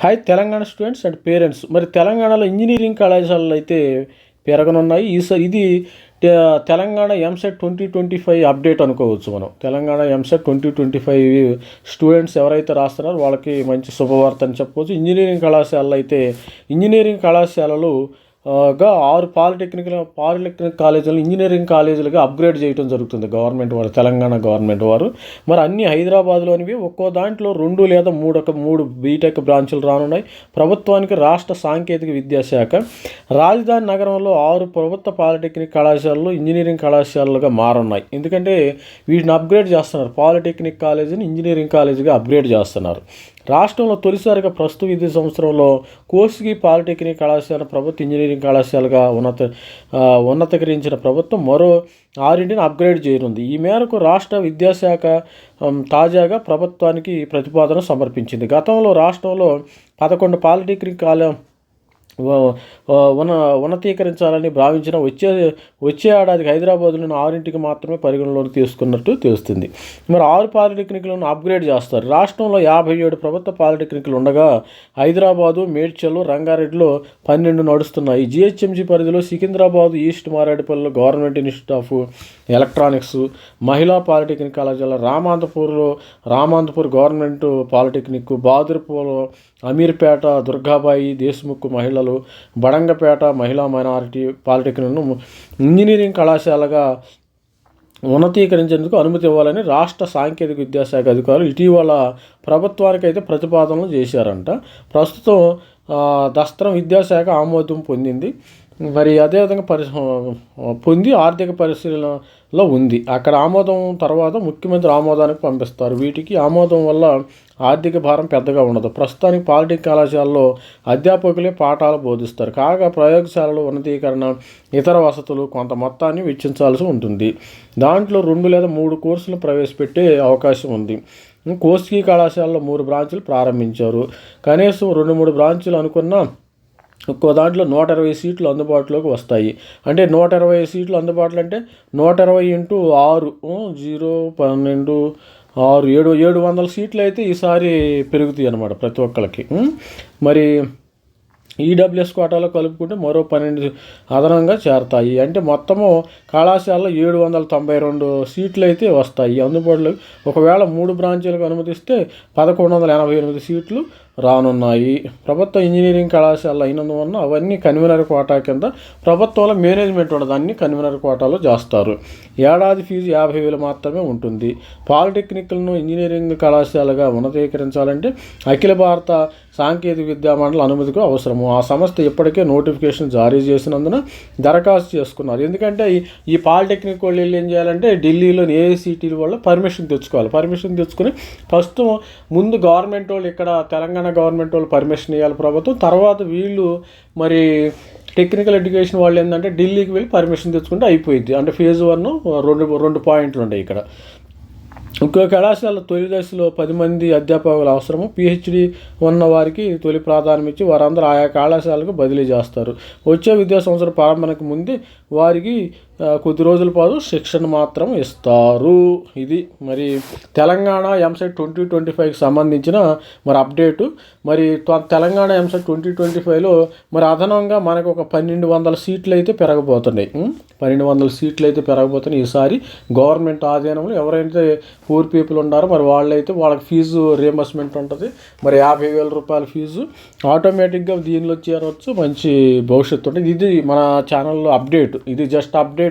Hi Telangana students and parents మరి తెలంగాణలో engineering కళాశాలలు అయితే పెరగనున్నాయి. ఈసారి ఇది Telangana EAMCET twenty twenty five update అనుకోవచ్చు మనం. Telangana EAMCET twenty twenty five students ఎవరైతే రాస్తున్నారో వాళ్ళకి మంచి శుభవార్త అని చెప్పుకోవచ్చు. ఇంజనీరింగ్ కళాశాలలు అయితే ఇంజనీరింగ్ కళాశాలలు గా ఆరు పాలిటెక్నికల్ పాలిటెక్నిక్ కాలేజీలు ఇంజనీరింగ్ కాలేజీలుగా అప్గ్రేడ్ చేయడం జరుగుతుంది గవర్నమెంట్ వారు తెలంగాణ గవర్నమెంట్ వారు. మరి అన్ని హైదరాబాద్లోనివి ఒక్కో దాంట్లో రెండు లేదా మూడు ఒక మూడు బీటెక్ బ్రాంచులు రానున్నాయి. ప్రభుత్వానికి రాష్ట్ర సాంకేతిక విద్యాశాఖ. రాజధాని నగరంలో ఆరు ప్రభుత్వ పాలిటెక్నిక్ కళాశాలలు ఇంజనీరింగ్ కళాశాలలుగా మారున్నాయి. ఎందుకంటే వీటిని అప్గ్రేడ్ చేస్తున్నారు. పాలిటెక్నిక్ కాలేజీని ఇంజనీరింగ్ కాలేజీగా అప్గ్రేడ్ చేస్తున్నారు. రాష్ట్రంలో తొలిసారిగా ప్రస్తుత విద్యా సంవత్సరంలో కోసిగి పాలిటెక్నిక్ కళాశాల ప్రభుత్వ ఇంజనీరింగ్ కళాశాలగా ఉన్నత ఉన్నతకరించిన ఉన్నతీకరించిన ప్రభుత్వం మరో ఆరింటిని అప్గ్రేడ్ చేయనుంది. ఈ మేరకు రాష్ట్ర విద్యాశాఖ తాజాగా ప్రభుత్వానికి ప్రతిపాదన సమర్పించింది. గతంలో రాష్ట్రంలో పదకొండు పాలిటెక్నిక్ కాలే ఉన్న ఉన్నతీకరించాలని భావించిన వచ్చే వచ్చే ఏడాదికి హైదరాబాద్లోని ఆరింటికి మాత్రమే పరిగణలోకి తీసుకున్నట్టు తెలుస్తుంది. మరి ఆరు పాలిటెక్నిక్లను అప్గ్రేడ్ చేస్తారు. రాష్ట్రంలో యాభై ఏడు ప్రభుత్వ పాలిటెక్నిక్లు ఉండగా హైదరాబాదు మేడ్చల్ రంగారెడ్డిలో పన్నెండు నడుస్తున్నాయి. జిహెచ్ఎంసీ పరిధిలో సికింద్రాబాద్ ఈస్ట్ మారేడుపల్లిలో గవర్నమెంట్ ఇన్స్టిట్యూట్ ఆఫ్ ఎలక్ట్రానిక్స్ మహిళా పాలిటెక్నిక్ కళాశాల రామాంతపూర్లో రామాంతపూర్ గవర్నమెంట్ పాలిటెక్నిక్ బాదర్పూర్లో అమీర్పేట దుర్గాబాయి దేశ్ముఖ్ మహిళలు బడంగపేట మహిళా మైనారిటీ పాలిటెక్నిక్ను ఇంజనీరింగ్ కళాశాలగా ఉన్నతీకరించేందుకు అనుమతి ఇవ్వాలని రాష్ట్ర సాంకేతిక విద్యాశాఖ అధికారులు ఇటీవల ప్రభుత్వానికి అయితే ప్రతిపాదనలు చేశారంట. ప్రస్తుతం దస్త్రం విద్యాశాఖ ఆమోదం పొందింది. మరి అదేవిధంగా పరి పొంది ఆర్థిక పరిశీలనలో ఉంది. అక్కడ ఆమోదం తర్వాత ముఖ్యమంత్రి ఆమోదానికి పంపిస్తారు. వీటికి ఆమోదం వల్ల ఆర్థిక భారం పెద్దగా ఉండదు. ప్రస్తుతానికి పాలిటెక్ కళాశాలలో అధ్యాపకులే పాఠాలు బోధిస్తారు. కాగా ప్రయోగశాలలు ఉన్నతీకరణ ఇతర వసతులు కొంత మొత్తాన్ని వెచ్చించాల్సి ఉంటుంది. దాంట్లో రెండు లేదా మూడు కోర్సులు ప్రవేశపెట్టే అవకాశం ఉంది. కోస్కి కళాశాలలో మూడు బ్రాంచులు ప్రారంభించారు. కనీసం రెండు మూడు బ్రాంచులు అనుకున్నా ఒక్కో దాంట్లో నూట ఇరవై సీట్లు అందుబాటులోకి వస్తాయి. అంటే నూట ఇరవై సీట్లు అందుబాటులో అంటే నూట ఇరవై ఇంటూ ఆరు జీరో పన్నెండు ఆరు ఏడు ఏడు వందల సీట్లు అయితే ఈసారి పెరుగుతాయి అన్నమాట ప్రతి ఒక్కరికి మరి ఈడబ్ల్యూఎస్ కోటాలో కలుపుకుంటే మరో పన్నెండు అదనంగా చేరతాయి. అంటే మొత్తము కళాశాలలో ఏడు వందల తొంభై రెండు సీట్లు అయితే వస్తాయి. అందుబాటులో ఒకవేళ మూడు బ్రాంచీలకు అనుమతిస్తే పదకొండు వందల ఎనభై ఎనిమిది సీట్లు రానున్నాయి. ప్రభుత్వ ఇంజనీరింగ్ కళాశాల అయినందువలన అవన్నీ కన్వీనర్ కోటా కింద ప్రభుత్వంలో మేనేజ్మెంట్ ఉండదు అన్ని కన్వీనర్ కోటాలో చేస్తారు. ఏడాది ఫీజు యాభై వేలు మాత్రమే ఉంటుంది. పాలిటెక్నిక్లను ఇంజనీరింగ్ కళాశాలగా ఉన్నతీకరించాలంటే అఖిల భారత సాంకేతిక విద్యా మండలి అనుమతికి అవసరము. ఆ సంస్థ ఇప్పటికే నోటిఫికేషన్ జారీ చేసినందున దరఖాస్తు చేసుకున్నారు. ఎందుకంటే ఈ పాలిటెక్నిక్ వాళ్ళు వెళ్ళి ఏం చేయాలంటే ఢిల్లీలోని ఏఐసిటీ వాళ్ళు పర్మిషన్ తెచ్చుకోవాలి. పర్మిషన్ తెచ్చుకుని ప్రస్తుతం ముందు గవర్నమెంట్ వాళ్ళు ఇక్కడ తెలంగాణ గవర్నమెంట్ వాళ్ళు పర్మిషన్ ఇవ్వాలి ప్రభుత్వం. తర్వాత వీళ్ళు మరి టెక్నికల్ ఎడ్యుకేషన్ వాళ్ళు ఏంటంటే ఢిల్లీకి వెళ్ళి పర్మిషన్ తెచ్చుకుంటే అయిపోయింది అంటే ఫేజ్ వన్ రెండు రెండు పాయింట్లు ఉంటాయి ఇక్కడ. ఇంకో కళాశాల తొలి దశలో పది మంది అధ్యాపకులు అవసరము. పిహెచ్డి ఉన్న వారికి తొలి ప్రాధాన్యం ఇచ్చి వారందరూ ఆయా కళాశాలకు బదిలీ చేస్తారు. వచ్చే విద్యా సంవత్సరం ప్రారంభానికి ముందే వారికి కొద్ది రోజుల పాటు శిక్షణ మాత్రం ఇస్తారు. ఇది మరి తెలంగాణ ఎంసెట్ ట్వంటీ ట్వంటీ ఫైవ్కి సంబంధించిన మరి అప్డేటు. మరి తెలంగాణ ఎంసెట్ ట్వంటీ ట్వంటీ ఫైవ్లో మరి అదనంగా మనకు ఒక పన్నెండు వందల సీట్లు అయితే పెరగబోతున్నాయి పన్నెండు వందల సీట్లు అయితే పెరగబోతున్నాయి ఈసారి. గవర్నమెంట్ ఆధీనంలో ఎవరైతే పూర్ పీపుల్ ఉన్నారో మరి వాళ్ళైతే వాళ్ళకి ఫీజు రియంబర్స్మెంట్ ఉంటుంది. మరి యాభై వేల రూపాయల ఫీజు. ఆటోమేటిక్గా దీనిలో చేరవచ్చు మంచి భవిష్యత్తు ఉంటుంది. ఇది మన ఛానల్లో అప్డేట్. ఇది జస్ట్ అప్డేట్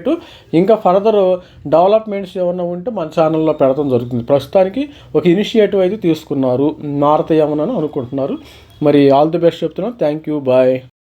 ఇంకా ఫర్దర్ డెవలప్మెంట్స్ ఏమైనా ఉంటే మన ఛానల్లో పెడతాం జరుగుతుంది. ప్రస్తుతానికి ఒక ఇనిషియేటివ్ అయితే తీసుకున్నారు. మారతాయేమోనని అనుకుంటున్నారు. మరి ఆల్ ది బెస్ట్ చెప్తున్నాను. Thank you. బాయ్.